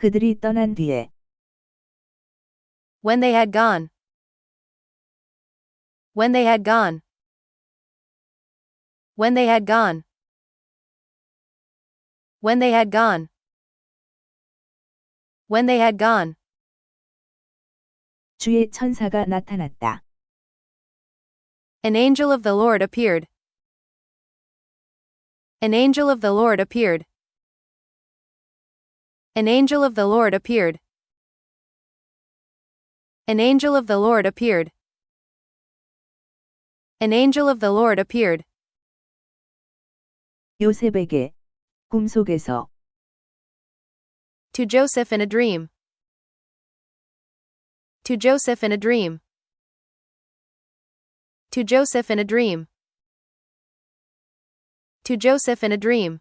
그들이 떠난 뒤에 When they had gone. When they had gone. When they had gone. When they had gone. When they had gone. 주의 천사가 나타났다. An angel of the Lord appeared. An angel of the Lord appeared. An angel of the Lord appeared. An angel of the Lord appeared. An angel of the Lord appeared. 요셉에게 꿈속에서 To Joseph in a dream. To Joseph in a dream. To Joseph in a dream. To Joseph in a dream.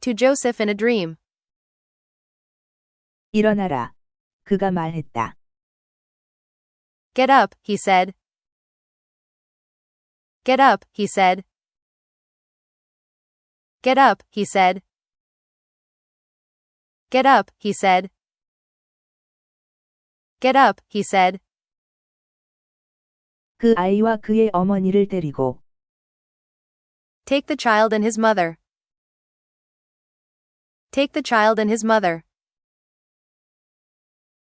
To Joseph in a dream. 일어나라. 그가 말했다. Get up, he said. Get up, he said. Get up, he said. Get up, he said. Get up, he said. 그 아이와 그의 어머니를 데리고 Take the child and his mother. Take the child and his mother.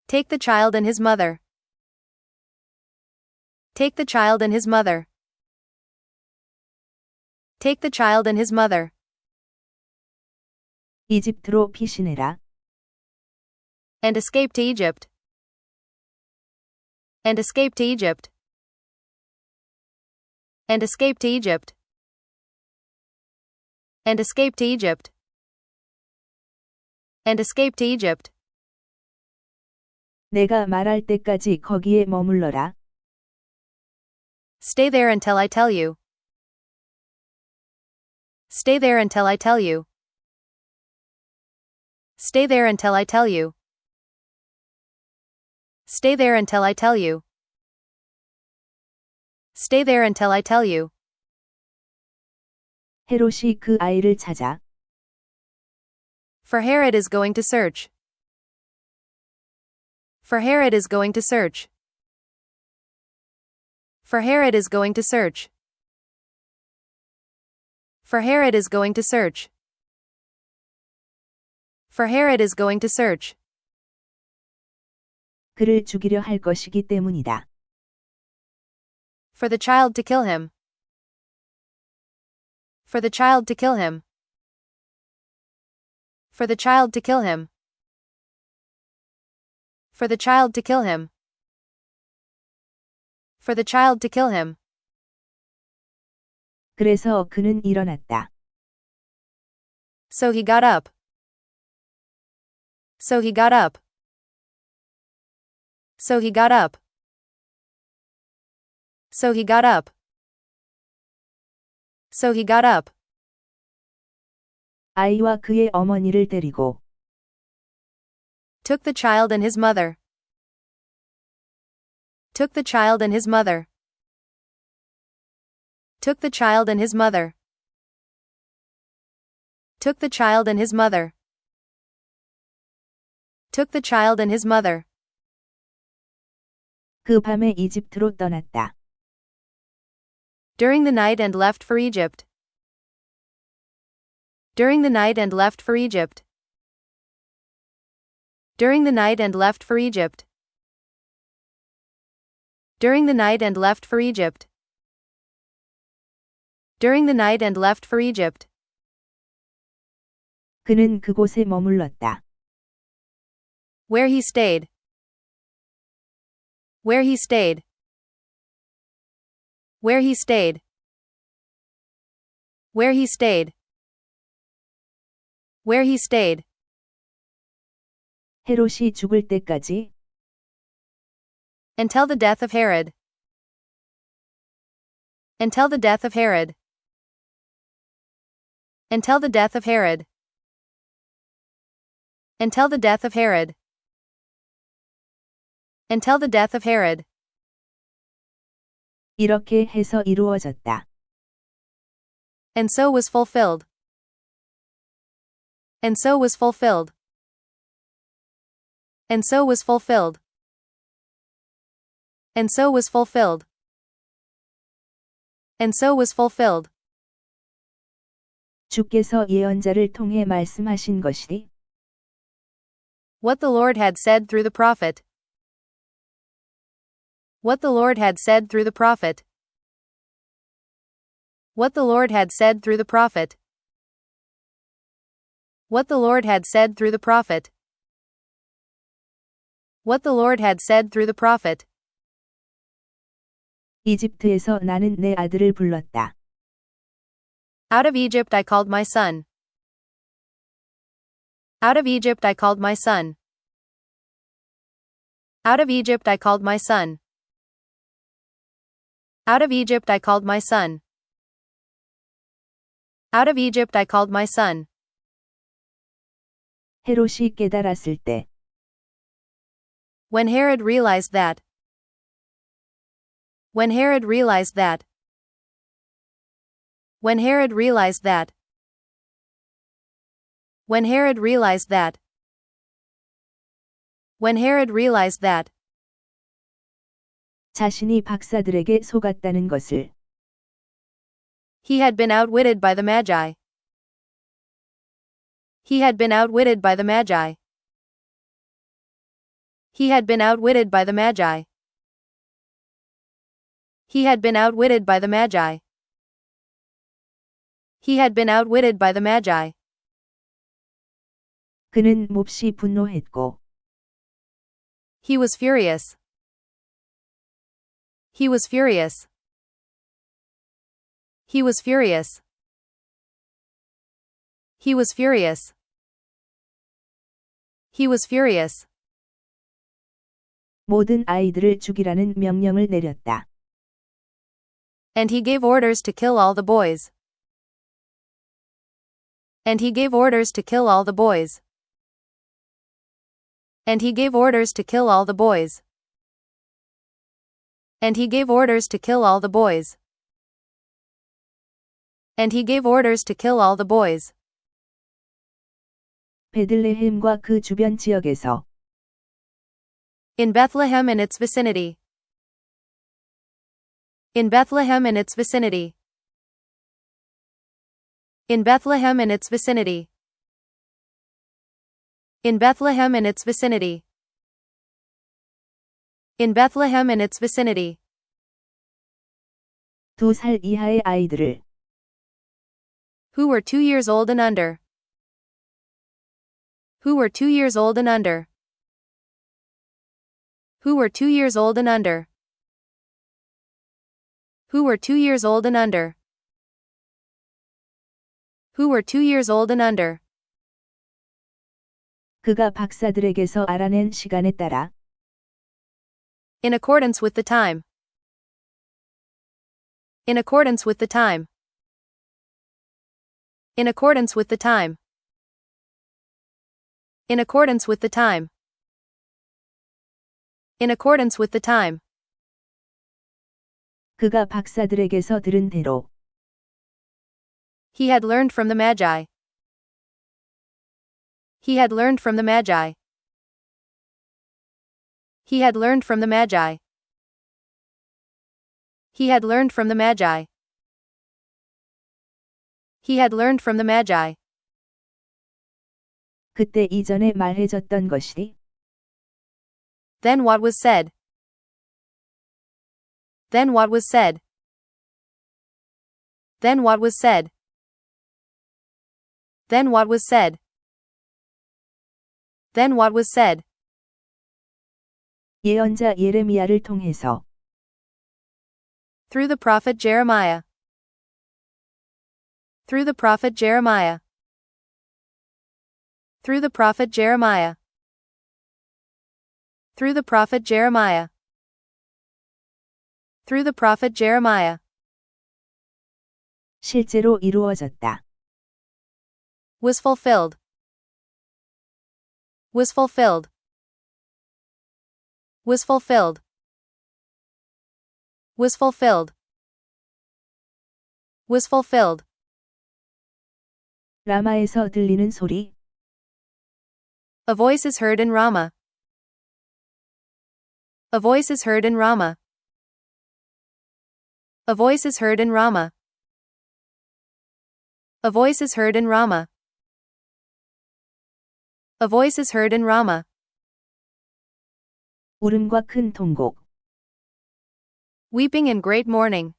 Take the child and his mother. Take the child and his mother. Take the child and his mother. 이집트로 피신해라. And escape to Egypt. And escape to Egypt. And escape to Egypt. And escape to Egypt. And escape to Egypt. 내가 말할 때까지 거기에 머물러라. Stay there until I tell you. Stay there until I tell you. Stay there until I tell you. Stay there until I tell you. Stay there until I tell you. 헤롯이 그 아이를 찾아 For Herod is going to search. For Herod is going to search. For Herod is going to search. For Herod is going to search. For Herod is going to search. 그를 죽이려 할 것이기 때문이다. For the child to kill him. For the child to kill him. For the child to kill him. For the child to kill him. For the child to kill him. 그래서 그는 일어났다. So he got up. So he got up. So he got up. So he got up. So he got up. 아이와 그의 어머니를 데리고 Took the child and his mother. Took the child and his mother. Took the child and his mother. Took the child and his mother. Took the child and his mother. 그 밤에 이집트로 떠났다. During the night and left for Egypt. During the night and left for Egypt. During the night and left for Egypt. During the night and left for Egypt. During the night and left for Egypt. 그는 그곳에 머물렀다. Where he stayed. Where he stayed. Where he stayed. Where he stayed. Where he stayed. 헤롯이 죽을 때까지 Until the death of Herod. Until the death of Herod. Until the death of Herod. Until the death of Herod. Until the death of Herod. 이렇게 해서 이루어졌다. And so was fulfilled. And so was fulfilled. And so was fulfilled. And so was fulfilled. And so was fulfilled. 주께서 예언자를 통해 말씀하신 것이 What the Lord had said through the prophet. What the Lord had said through the prophet. What the Lord had said through the prophet. What the Lord had said through the prophet. What the Lord had said through the prophet. 이집트에서 나는 내 아들을 불렀다. Out of Egypt I called my son. Out of Egypt I called my son. Out of Egypt I called my son. Out of Egypt I called my son. Out of Egypt I called my son. 헤롯이 깨달았을 때 When Herod realized that. When Herod realized that. When Herod realized that. When Herod realized that. When Herod realized that. 자신이 박사들에게 속았다는 것을 He had been outwitted by the Magi. He had been outwitted by the Magi. He had been outwitted by the Magi. He had been outwitted by the Magi. He had been outwitted by the Magi. 그는 몹시 분노했고 He was furious. He was furious. He was furious. He was furious. He was furious. 모든 아이들을 죽이라는 명령을 내렸다. And he gave orders to kill all the boys. And he gave orders to kill all the boys. And he gave orders to kill all the boys. And he gave orders to kill all the boys. And he gave orders to kill all the boys. 베들레헴과 그 주변 지역에서 In Bethlehem and its vicinity. In Bethlehem and its vicinity. In Bethlehem and its vicinity. In Bethlehem and its vicinity. In Bethlehem and its vicinity. 두 살 이하의 아이들을 Who were two years old and under. Who were two years old and under. Who were two years old and under. Who were two years old and under. Who were two years old and under. 그가 박사들에게서 알아낸 시간에 따라 In accordance with the time. In accordance with the time. In accordance with the time. In accordance with the time. In accordance with the time. 그가 박사들에게서 들은 대로 He had learned from the Magi. He had learned from the Magi. He had learned from the Magi. He had learned from the Magi. He had learned from the Magi. 그때 이전에 말해졌던 것이 Then what was said? Then what was said? Then what was said? Then what was said? Then what was said? 예언자 예레미야를 통해서 Through the prophet Jeremiah. Through the prophet Jeremiah. Through the prophet Jeremiah. Through the prophet Jeremiah. Through the prophet Jeremiah. 실제로 이루어졌다. Was fulfilled. Was fulfilled. Was fulfilled. Was fulfilled. Was fulfilled. 라마에서 들리는 소리 A voice is heard in Rama. A voice is heard in Rama. A voice is heard in Rama. A voice is heard in Rama. A voice is heard in Rama. 울음과 큰 통곡. Weeping in great mourning.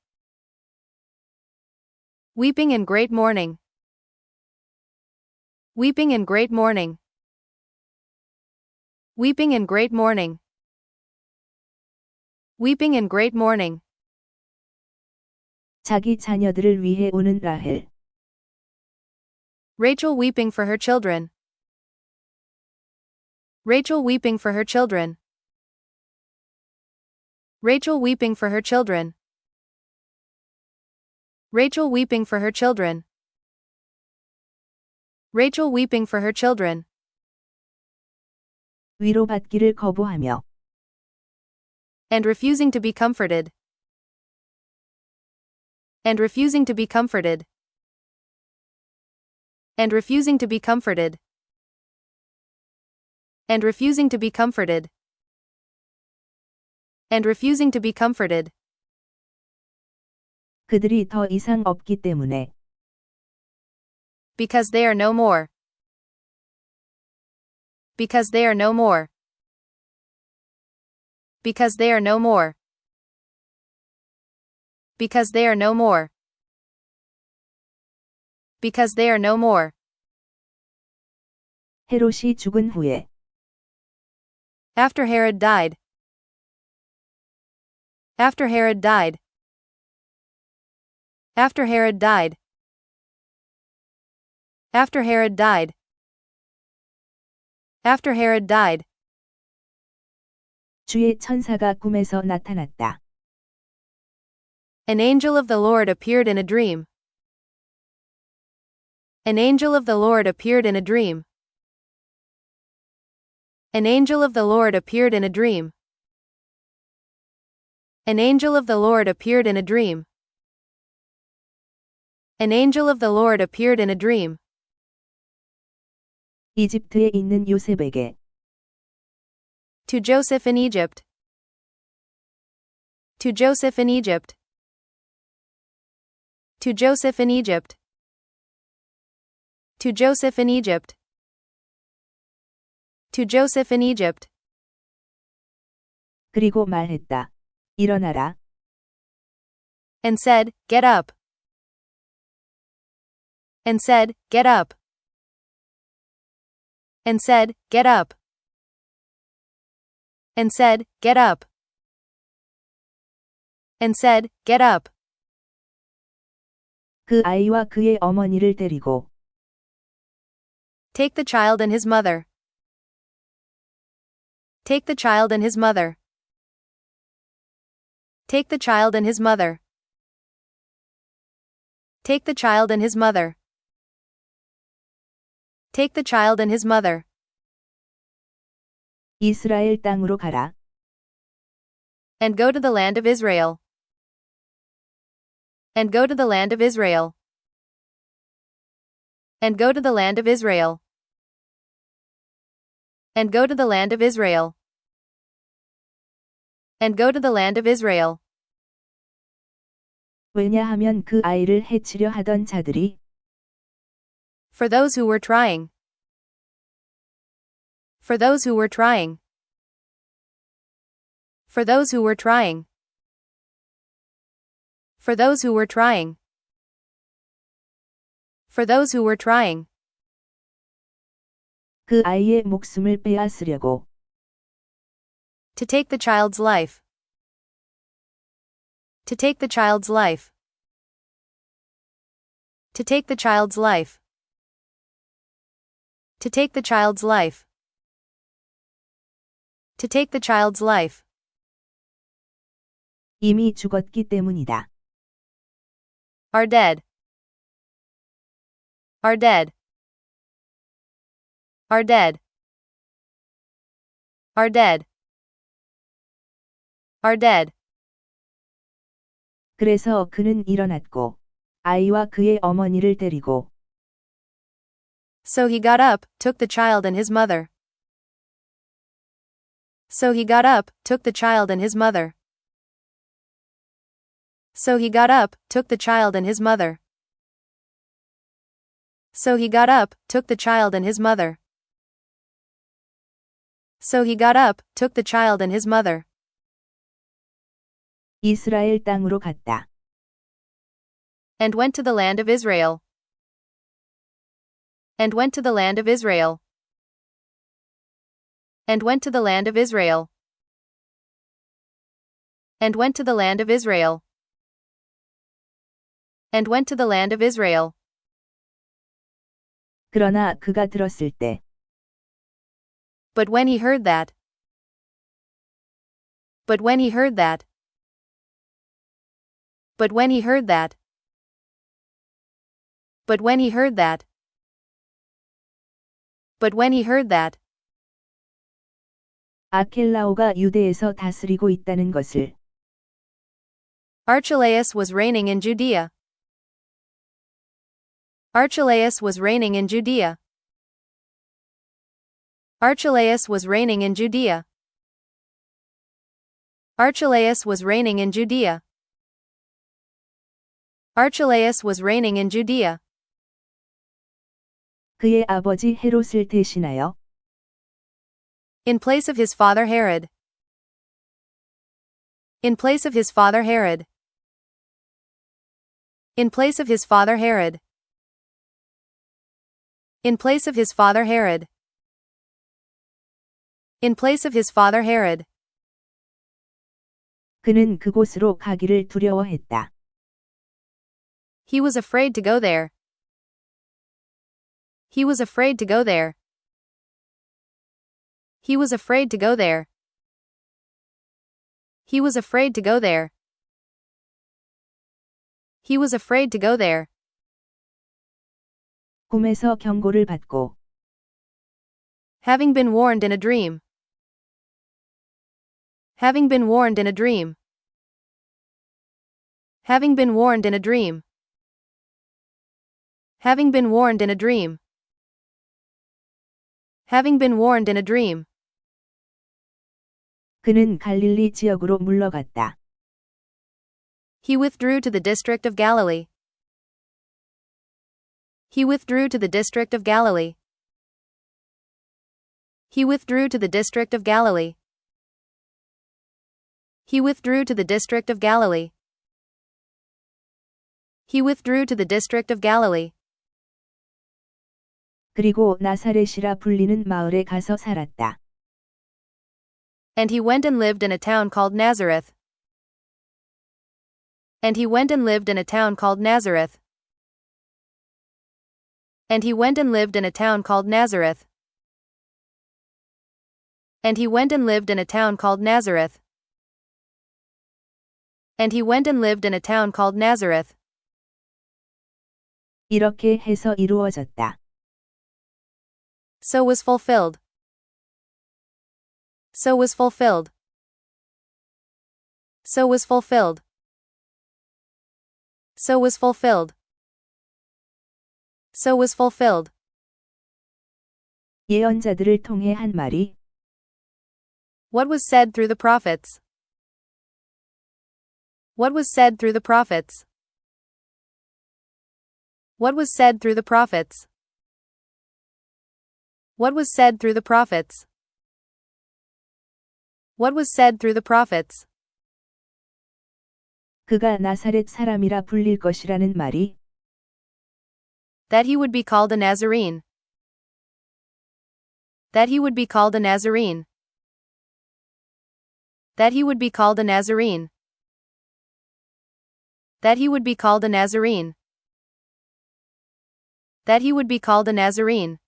Weeping in great mourning. Weeping in great mourning. Weeping in great mourning. Weeping in great mourning. 자기 자녀들을 위해 우는 라헬. Rachel weeping for her children. Rachel weeping for her children. Rachel weeping for her children. Rachel weeping for her children. Rachel weeping for her children. 위로받기를 거부하며. And refusing to be comforted. And refusing to be comforted. And refusing to be comforted. And refusing to be comforted. And refusing to be comforted. 그들이 더 이상 없기 때문에. Because they are no more. Because they are no more. Because they are no more. Because they are no more. Because they are no more. 헤롯이 죽은 후에. After Herod died. After Herod died. After Herod died. After Herod died. After Herod died. 주의 천사가 꿈에서 나타났다. An angel of the Lord appeared in a dream. An angel of the Lord appeared in a dream. An angel of the Lord appeared in a dream. An angel of the Lord appeared in a dream. An angel of the Lord appeared in a dream. 이집트에 있는 요셉에게. To Joseph in Egypt. To Joseph in Egypt. To Joseph in Egypt. To Joseph in Egypt. To Joseph in Egypt. 그리고 말했다. 일어나라. And said, Get up. And said, Get up. And said, Get up. And said, Get up. And said, Get up. 그 아이와 그의 어머니를 데리고. Take the child and his mother. Take the child and his mother. Take the child and his mother. Take the child and his mother. Take the child and his mother. 이스라엘 땅으로 가라. And go to the land of Israel. And go to the land of Israel. And go to the land of Israel. And go to the land of Israel. And go to the land of Israel. 왜냐하면 그 아이를 해치려 하던 자들이 For those who were trying. For those who were trying. For those who were trying. For those who were trying. For those who were trying. 그 아이의 목숨을 빼앗으려고 To take the child's life. To take the child's life. To take the child's life. To take the child's life. To take the child's life. 이미 죽었기 때문이다. Are dead. Are dead. Are dead. Are dead. Are dead. 그래서 그는 일어났고 아이와 그의 어머니를 데리고 So he got up, took the child and his mother. So he got up, took the child and his mother. So he got up, took the child and his mother. So he got up, took the child and his mother. So he got up, took the child and his mother. 이스라엘 땅으로 갔다. And went to the land of Israel. And went to the land of Israel. And went to the land of Israel. And went to the land of Israel. And went to the land of Israel. 그러나 그가 들었을 때 But when he heard that. But when he heard that. But when he heard that. But when he heard that. But when he heard that. 아켈라오가 유대에서 다스리고 있다는 것을 Archelaus was reigning in Judea. Archelaus was reigning in Judea. Archelaus was reigning in Judea. Archelaus was reigning in Judea. Archelaus was reigning in Judea. 그의 아버지 헤롯을 대신하여 In place of his father Herod. In place of his father Herod. In place of his father Herod. In place of his father Herod. In place of his father Herod. 그는 그곳으로 가기를 두려워했다. He was afraid to go there. He was afraid to go there. He was afraid to go there. He was afraid to go there. He was afraid to go there. 꿈에서 경고를 받고 Having been warned in a dream. Having been warned in a dream. Having been warned in a dream. Having been warned in a dream. Having been warned in a dream. 그는 갈릴리 지역으로 물러갔다. He withdrew to the district of Galilee. He withdrew to the district of Galilee. He withdrew to the district of Galilee. He withdrew to the district of Galilee. He withdrew to the district of Galilee. 그리고 나사렛이라 불리는 마을에 가서 살았다. And he went and lived in a town called Nazareth. And he went and lived in a town called Nazareth. And he went and lived in a town called Nazareth. And he went and lived in a town called Nazareth. And he went and lived in a town called Nazareth. 이렇게 해서 이루어졌다. So was fulfilled. So was fulfilled. So was fulfilled. So was fulfilled. So was fulfilled. 예언자들을 통해 한 말이 What was said through the prophets? What was said through the prophets? What was said through the prophets? What was said through the prophets? What was said through the prophets? 그가 나사렛 사람이라 불릴 것이라는 말이 That he would be called a Nazarene. That he would be called a Nazarene. That he would be called a Nazarene. That he would be called a Nazarene. That he would be called a Nazarene.